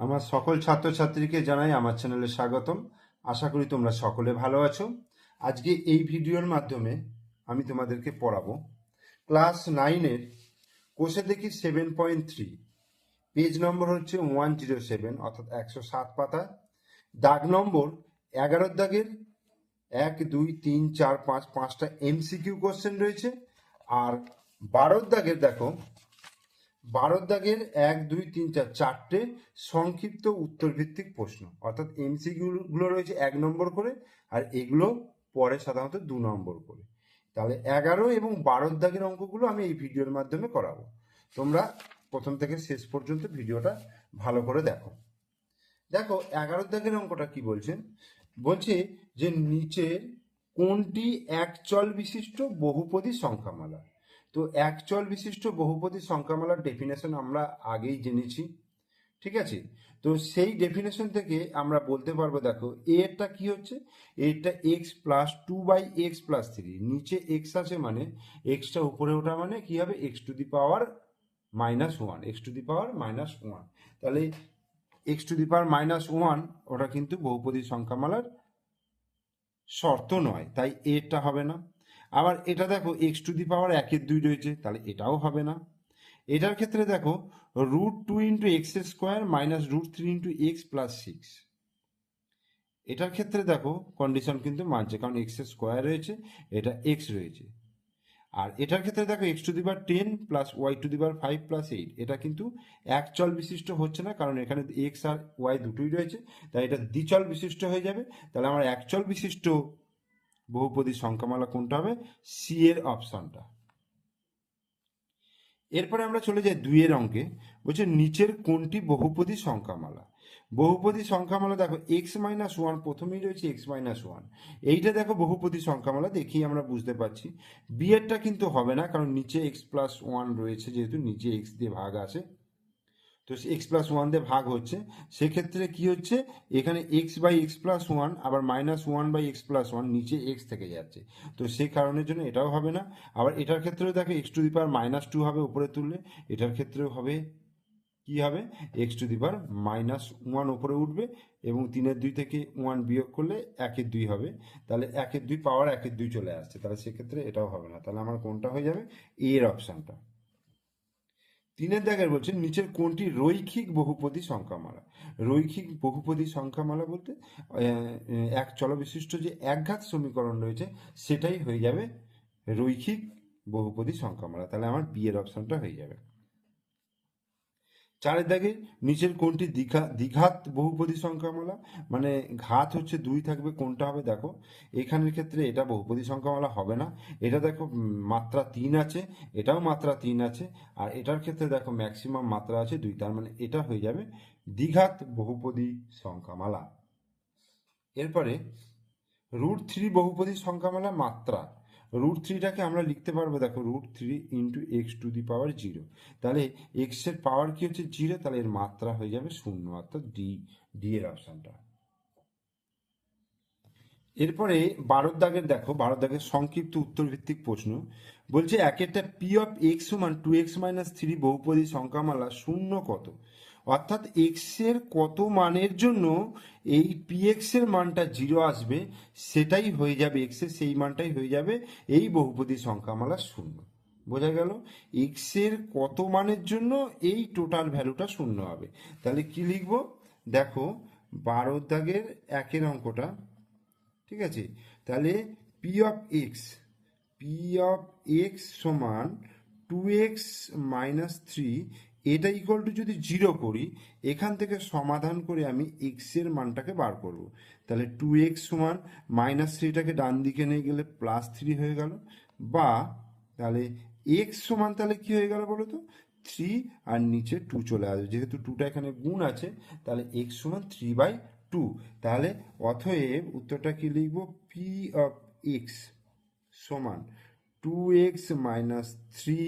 আমার সকল ছাত্রছাত্রীকে জানাই আমার চ্যানেলে স্বাগতম। আশা করি তোমরা সকলে ভালো আছো। আজকে এই ভিডিওর মাধ্যমে আমি তোমাদেরকে পড়াবো। ক্লাস নাইনের কোষে দেখি seven point three. Page number হচ্ছে ওয়ান জিরো সেভেন, অর্থাৎ একশো সাত পাতা। দাগ নম্বর এগারোর দাগের এক, দুই, তিন, চার, পাঁচ, পাঁচটা এমসিকিউ কোশ্চেন রয়েছে। আর বারোর দাগের দেখো বারোর দাগের এক, দুই, তিন, চার, চারটে সংক্ষিপ্ত উত্তর ভিত্তিক প্রশ্ন। অর্থাৎ এমসিকিউগুলো রয়েছে এক নম্বর করে আর এগুলো পরে সাধারণত দু নম্বর করে। তাহলে এগারো এবং বারোর দাগের অঙ্কগুলো আমি এই ভিডিওর মাধ্যমে করাবো। তোমরা প্রথম থেকে শেষ পর্যন্ত ভিডিওটা ভালো করে দেখো। দেখো এগারো দাগের অঙ্কটা কি বলছেন বলছে যে নিচের কোনটি এক চল বিশিষ্ট বহুপদী সংখ্যামালা? তো এক চল বিশিষ্ট বহুপদী সংখ্যামালার ডেফিনেশন আমরা আগেই জেনেছি, ঠিক আছে? তো সেই ডেফিনেশন থেকে আমরা বলতে পারব, দেখো এরটা কি হচ্ছে? এরটা x plus two by x plus three নিচে এক্স আছে মানে এক্সটা উপরে ওঠা মানে কি হবে? X to the power minus one x to the power minus one তাহলে x to the power minus one ওটা কিন্তু বহুপদী সংখ্যামালার শর্ত নয়, তাই এরটা হবে না। আবার এটা দেখো এক্স টু দি পাওয়ার একের দুই রয়েছে, তাহলে এটাও হবে না। এটার ক্ষেত্রে দেখো root two into x square minus root three into x plus six এটার ক্ষেত্রে দেখো কন্ডিশন কিন্তু মানছে, কারণ এক্স স্কোয়ার রয়েছে, এটা এক্স রয়েছে। আর এটার ক্ষেত্রে দেখো x to the power ten plus y to the power five plus eight এটা কিন্তু এক চল বিশিষ্ট হচ্ছে না, কারণ এখানে এক্স আর ওয়াই দুটোই রয়েছে, তাই এটা দ্বিচল বিশিষ্ট হয়ে যাবে। তাহলে আমার একচল বিশিষ্ট বহুপদী সংখ্যামালা কোনটা হবে? সি এর অপশনটা। এরপরে আমরা চলে যাই দুইয়ের অঙ্কে। বলছে নিচের কোনটি বহুপদী সংখ্যামালা? বহুপদী সংখ্যামালা দেখো এক্স মাইনাস ওয়ান প্রথমেই রয়েছে এক্স মাইনাস ওয়ান এইটা দেখো বহুপদী সংখ্যামালা দেখি আমরা বুঝতে পারছি। বিয়েরটা কিন্তু হবে না, কারণ নিচে এক্স প্লাস ওয়ান রয়েছে যেহেতু নিচে এক্স দিয়ে ভাগ আছে। তো এক্স প্লাস ওয়ান দিয়ে ভাগ হচ্ছে, সেক্ষেত্রে কি হচ্ছে? এখানে x by x plus one আবার minus one by x plus one নিচে এক্স থেকে যাচ্ছে। তো সেই কারণের জন্য এটাও হবে না। আবার এটার ক্ষেত্রেও দেখো x to the power minus two হবে উপরে তুললে, এটার ক্ষেত্রেও হবে কি হবে? X to the power minus one উপরে উঠবে এবং তিনের দুই থেকে ওয়ান বিয়োগ করলে একের দুই হবে। তাহলে একের দুই পাওয়ার একের দুই চলে আসছে। তাহলে সেক্ষেত্রে এটাও হবে না। তাহলে আমার কোনটা হয়ে যাবে? এর অপশানটা তিনের দাগের বলছেন, নিচের কোনটি রৈখিক বহুপদী সংখ্যামালা? রৈখিক বহুপদী সংখ্যামালা বলতে এক চলবিশিষ্ট যে একঘাত সমীকরণ রয়েছে, সেটাই হয়ে যাবে রৈখিক বহুপদী সংখ্যামালা। তাহলে আমার বিয়ের অপশনটা হয়ে যাবে। চারের দাগে নিচের কোনটি দীঘা দ্বিঘাত বহুপদী সংখ্যামালা? মানে ঘাত হচ্ছে দুই থাকবে, কোনটা হবে দেখো। এখানের ক্ষেত্রে এটা বহুপদী সংখ্যামালা হবে না। এটা দেখো মাত্রা তিন আছে, এটাও মাত্রা তিন আছে, আর এটার ক্ষেত্রে দেখো ম্যাক্সিমাম মাত্রা আছে দুই, তার মানে এটা হয়ে যাবে দ্বিঘাত বহুপদী সংখ্যামালা। এরপরে রুট থ্রি বহুপদী সংখ্যামালা মাত্রা। রুট থ্রিটাকে আমরা লিখতে পারব, দেখো root three into x to the power zero তাহলে এক্সের পাওয়ার কি হচ্ছে জিরো তাহলে এর মাত্রা হয়ে যাবে শূন্য, অর্থাৎ ডি ডি এর অপশনটা এরপরে বারোর দাগের, দেখো বারোর দাগের সংক্ষিপ্ত উত্তর ভিত্তিক প্রশ্ন। বলছে এক একটা পি অফ এক্স সমান টু এক্স মাইনাস থ্রি বহুপদী সংখ্যামালা শূন্য কত? অর্থাৎ এক্সের কত মানের জন্য এই পি এক্সের মানটা জিরো আসবে, সেটাই হয়ে যাবে এক্সের সেই মানটাই হয়ে যাবে এই বহুপদী সংখ্যামালা শূন্য। বোঝা গেল? এক্সের কত মানের জন্য এই টোটাল ভ্যালুটা শূন্য হবে। তাহলে কি লিখব? দেখো, বারো দাগের একের অঙ্কটা, ঠিক আছে? তাহলে p of x p of x সমান টু এক্স মাইনাস থ্রি এটা ইকুয়াল টু যদি জিরো করি, এখান থেকে সমাধান করে আমি এক্সের মানটাকে বার করব। তাহলে টু এক্স সমান মাইনাস থ্রিটাকে ডান দিকে নিয়ে গেলে প্লাস থ্রি হয়ে গেল। বা তাহলে এক্স সমান তাহলে কি হয়ে গেল বলো তো থ্রি আর নিচে টু চলে আসবে। যেহেতু টুটা এখানে গুণ আছে, তাহলে এক্স সমান থ্রি বাই টু তাহলে অথএব উত্তরটা কি লিখব? পি অফ এক্স সমান two x minus three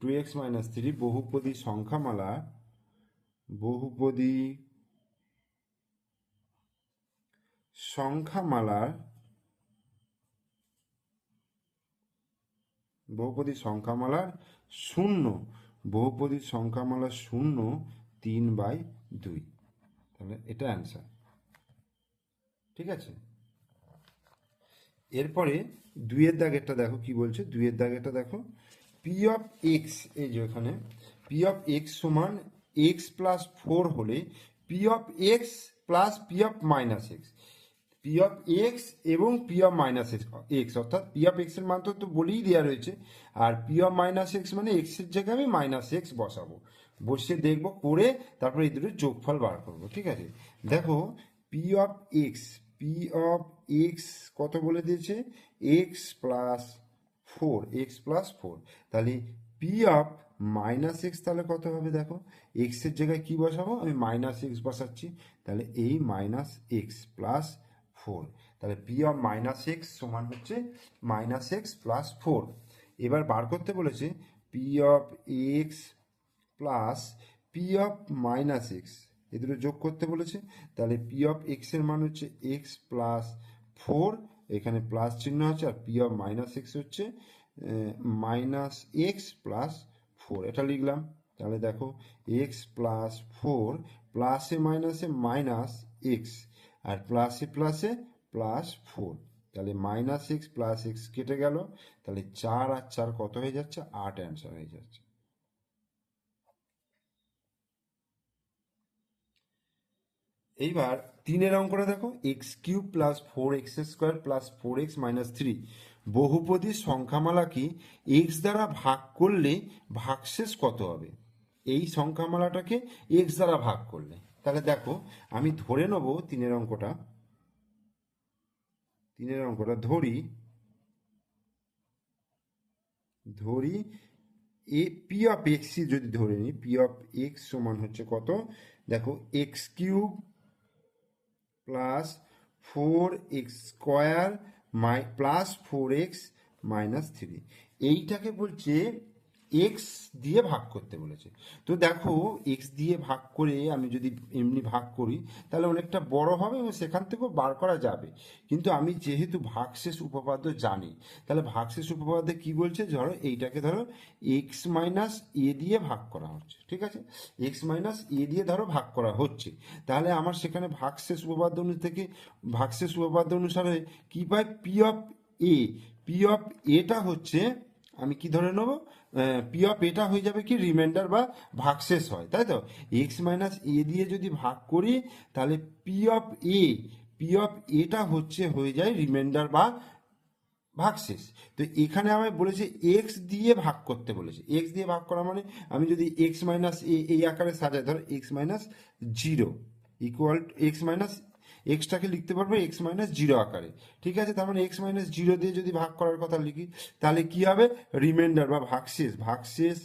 two x minus three বহুপদী সংখ্যামালা, বহুপদী সংখ্যামালার বহুপদী সংখ্যামালার শূন্য, বহুপদী সংখ্যামালা শূন্য তিন বাই দুই। তাহলে এটা অ্যান্সার ঠিক আছে? এরপরে দুইয়ের দাগেরটা দেখো, কি বলছে? দুইয়ের দাগেরটা দেখো। পি অফ এক্স এই যে ওখানে পি অফ এক্স সমান এক্স প্লাস ফোর হলে p of x plus p of minus x p of x এবং p of minus x x অর্থাৎ পি অফ এক্সের মান তো বলেই দেওয়া রয়েছে আর পি অফ মাইনাস এক্স মানে এক্সের জায়গায় আমি মাইনাস এক্স বসাবো বসে দেখব করে তারপরে এই দুটোর যোগফল বার করব ঠিক আছে দেখো p of x p of x কত বলে দিয়েছে x plus four, x plus four, তাহলে পি অফ মাইনাস এক্স তাহলে কত হবে দেখো? এক্সের জায়গায় কি বসাবো? আমি মাইনাস এক্স বসাচ্ছি, তাহলে এই মাইনাস এক্স প্লাস ফোর, তাহলে পি অফ মাইনাস এক্স সমান হচ্ছে মাইনাস এক্স প্লাস ফোর। এবার বার করতে বলেছে p of x plus p of minus x, এ দুটো যোগ করতে বলেছে, তাহলে পি অফ এক্সের মান হচ্ছে এক্স প্লাস ফোর এখানে প্লাস চিহ্ন আছে আর পি অফ মাইনাস এক্স হচ্ছে মাইনাস এক্স প্লাস ফোর এটা লিখলাম। তাহলে দেখো এক্স প্লাস ফোর প্লাসে মাইনাসে মাইনাস এক্স আর প্লাসে প্লাসে প্লাস ফোর তাহলে মাইনাস এক্স প্লাস এক্স কেটে গেল। তাহলে চার আর চার কত হয়ে যাচ্ছে? আট অ্যান্সার হয়ে যাচ্ছে। এইবার তিনের অঙ্কটা দেখো x cube plus four x square plus four x minus three বহুপদী সংখ্যামালাকে এক্স দ্বারা ভাগ করলে ভাগশেষ কত হবে? এই সংখ্যামালাটাকে এক্স দ্বারা ভাগ করলে। তাহলে দেখো, আমি ধরে নেব তিনের অঙ্কটা তিনের অঙ্কটা ধরি। ধরি, এ পি অফ এক্সই যদি ধরে নিই পি অফ এক্স সমান হচ্ছে কত? দেখো x cube plus four x square my plus four x minus three এইটাকে বলছে এক্স দিয়ে ভাগ করতে বলেছে। তো দেখো এক্স দিয়ে ভাগ করে আমি যদি এমনি ভাগ করি, তাহলে অনেকটা বড় হবে এবং সেখান থেকেও বার করা যাবে। কিন্তু আমি যেহেতু ভাগশেষ উপপাদ্য জানি, তাহলে ভাগশেষ উপপাদ্যে কি বলছে? ধরো, এইটাকে ধরো এক্স মাইনাস এ দিয়ে ভাগ করা হচ্ছে, ঠিক আছে? এক্স মাইনাস এ দিয়ে ধরো ভাগ করা হচ্ছে। তাহলে আমার সেখানে ভাগশেষ উপপাদ্য থেকে ভাগশেষ উপপাদ্য অনুসারে কি পাই? P of a p of এটা হচ্ছে আমি কি ধরে নেব? পি অফ এটা হয়ে যাবে কি রিমাইন্ডার বা ভাগশেষ হয়, তাই তো? এক্স মাইনাস এ দিয়ে যদি ভাগ করি, তাহলে p of a p of এটা হচ্ছে হয়ে যায় রিমাইন্ডার বা ভাগশেষ। তো এখানে আমায় বলেছে এক্স দিয়ে ভাগ করতে বলেছে। এক্স দিয়ে ভাগ করা মানে আমি যদি এক্স মাইনাস এ এই আকারে সাজাই, ধরো x minus zero equal x minus এক্সটাকে লিখতে পারব এক্স মাইনাস জিরো আকারে। ঠিক আছে? তার মানে এক্স মাইনাস জিরো দিয়ে যদি ভাগ করার কথা লিখি, তাহলে কি হবে? রিমাইন্ডার বা ভাগশেষ। ভাগশেষ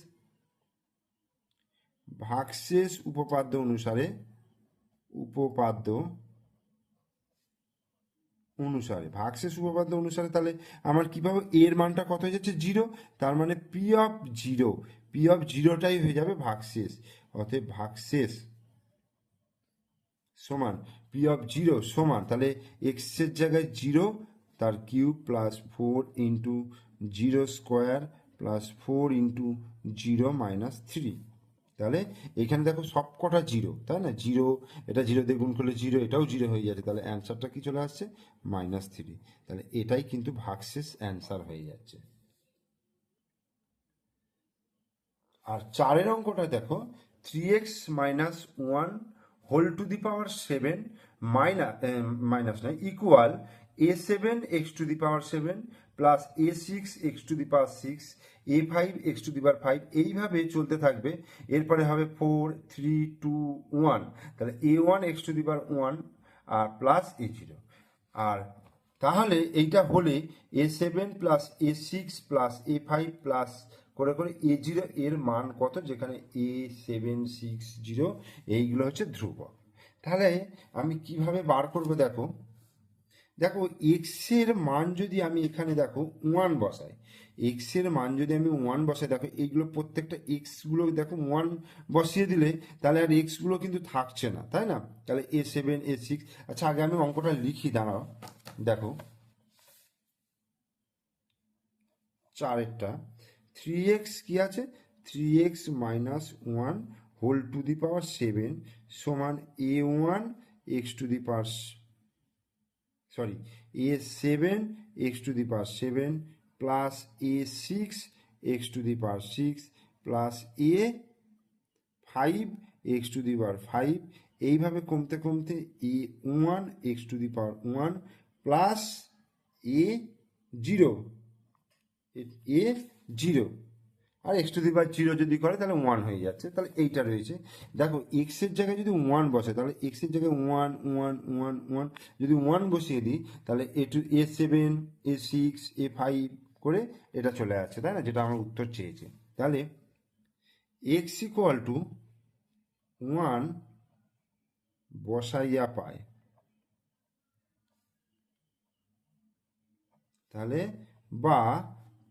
ভাগশেষ উপপাদ্য অনুসারে উপপাদ্য অনুসারে, ভাগশেষ উপপাদ্য অনুসারে তাহলে আমার কীভাবে এর মানটা কত হয়ে যাচ্ছে? জিরো তার মানে p of zero p of জিরোটাই হয়ে যাবে ভাগশেষ। অতএব ভাগশেষ সমান পি অফ জিরো সমান, তাহলে এক্সের জায়গায় জিরো তার cube plus four into zero square plus four into zero minus three তাহলে এখানে দেখো সব কটা জিরো তাই না? জিরো এটা জিরো দিয়ে গুণ করলে জিরো এটাও জিরো হয়ে যাচ্ছে। তাহলে অ্যান্সারটা কি চলে আসছে? মাইনাস থ্রি তাহলে এটাই কিন্তু ভাগশেষ অ্যান্সার হয়ে যাচ্ছে। আর চারের অঙ্কটা দেখো three x minus one whole to the power seven minus minus নয় equal a seven x to the power seven plus a six x to the power six a five x to the power five এইভাবে চলতে থাকবে। এরপরে হবে four three two one তাহলে a one x to the power one R plus a zero আর তাহলে এইটা হলে a seven plus a six plus a five plus করে করে এ জিরো এর মান কত? যেখানে এ সেভেন সিক্স জিরো এইগুলো হচ্ছে ধ্রুবক। তাহলে আমি কীভাবে বার করব দেখো? দেখো এক্সের মান যদি আমি এখানে দেখো ওয়ান বসাই। এক্সের মান যদি আমি ওয়ান বসাই, দেখো, এইগুলো প্রত্যেকটা এক্সগুলো দেখো ওয়ান বসিয়ে দিলে তাহলে আর এক্সগুলো কিন্তু থাকছে না, তাই না? তাহলে এ সেভেন এ সিক্স আচ্ছা আগে আমি অঙ্কটা লিখি, দাঁড়াও। দেখো, চারেরটা। থ্রি এক্স কি আছে? Three x minus one whole to the power seven সমান a one x to the power sorry a seven x to the power seven plus a six x to the power six plus a five x to the power five এইভাবে কমতে কমতে a one x to the power one plus a zero a zero. R x to the power zero যদি করে, তাহলে one হয়ে যাচ্ছে। তাহলে এইটা রয়েছে। দেখো এক্সের জায়গায় যদি ওয়ান বসে, তাহলে এক্সের জায়গায় ওয়ান ওয়ান ওয়ান ওয়ান যদি ওয়ান বসিয়ে দিই, তাহলে a two a seven a six a five করে এটা চলে আসছে, তাই না? যেটা আমার উত্তর চেয়েছে। তাহলে এক্স ইকুয়াল টু ওয়ান বসাইয়া পায় তাহলে বা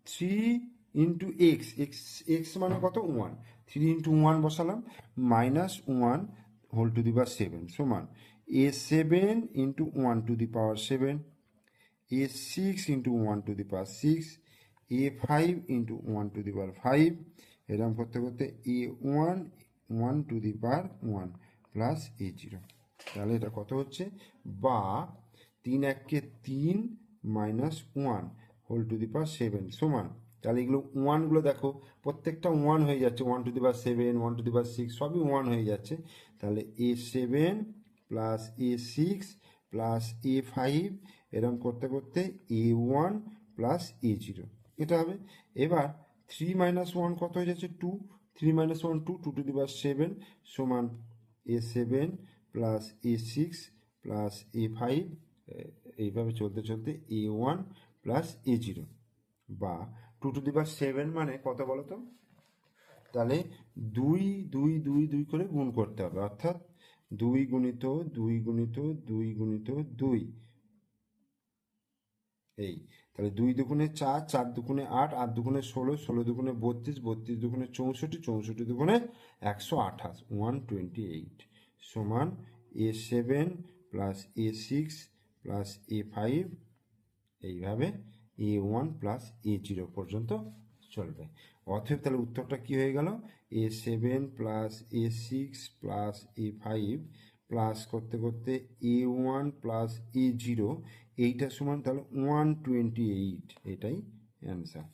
three into x x x মানে কত? ওয়ান থ্রি ইন্টু ওয়ান বসালাম minus one whole to the power seven সমান a seven into one to the power seven a six into one to the power six a five into one to the power five এরকম করতে করতে a one one to the power one plus a zero তাহলে এটা কত হচ্ছে? বা তিন এককে তিন minus one whole to the power seven সমান তাহলে এগুলো ওয়ানগুলো দেখো, প্রত্যেকটা ওয়ান হয়ে যাচ্ছে one to the power seven one to the power six সবই ওয়ান হয়ে যাচ্ছে। তাহলে a seven plus a six plus a five এরকম করতে করতে a one plus a zero এটা হবে। এবার থ্রি মাইনাস ওয়ান কত হয়ে যাচ্ছে? Two three minus one two two to the power seven সমান a seven plus a six plus a five এইভাবে চলতে চলতে a one plus a zero বা two to the power seven মানে কত বলো তো তাহলে দুই দুই দুই দুই করে গুণ করতে হবে। অর্থাৎ দুই গুণিত দুই গুণিত দুই গুণিত, দুই। এই, তাহলে দুই দুগুণে চার চার দুগুণে আট আট দুগুণে ষোলো ষোলো দুগুণে বত্রিশ বত্রিশ দুগুণে চৌষট্টি চৌষট্টি দুগুণে একশো আঠাশ ওয়ান টোয়েন্টি এইট সমান a seven plus a six plus a five এইভাবে a one plus a zero পর্যন্ত চলবে। অতএব তাহলে উত্তরটা কি হয়ে গেল? A seven plus a six plus a five plus করতে করতে a one plus a zero এইটা সমান তাহলে ওয়ান টোয়েন্টি এইট এটাই অ্যান্সার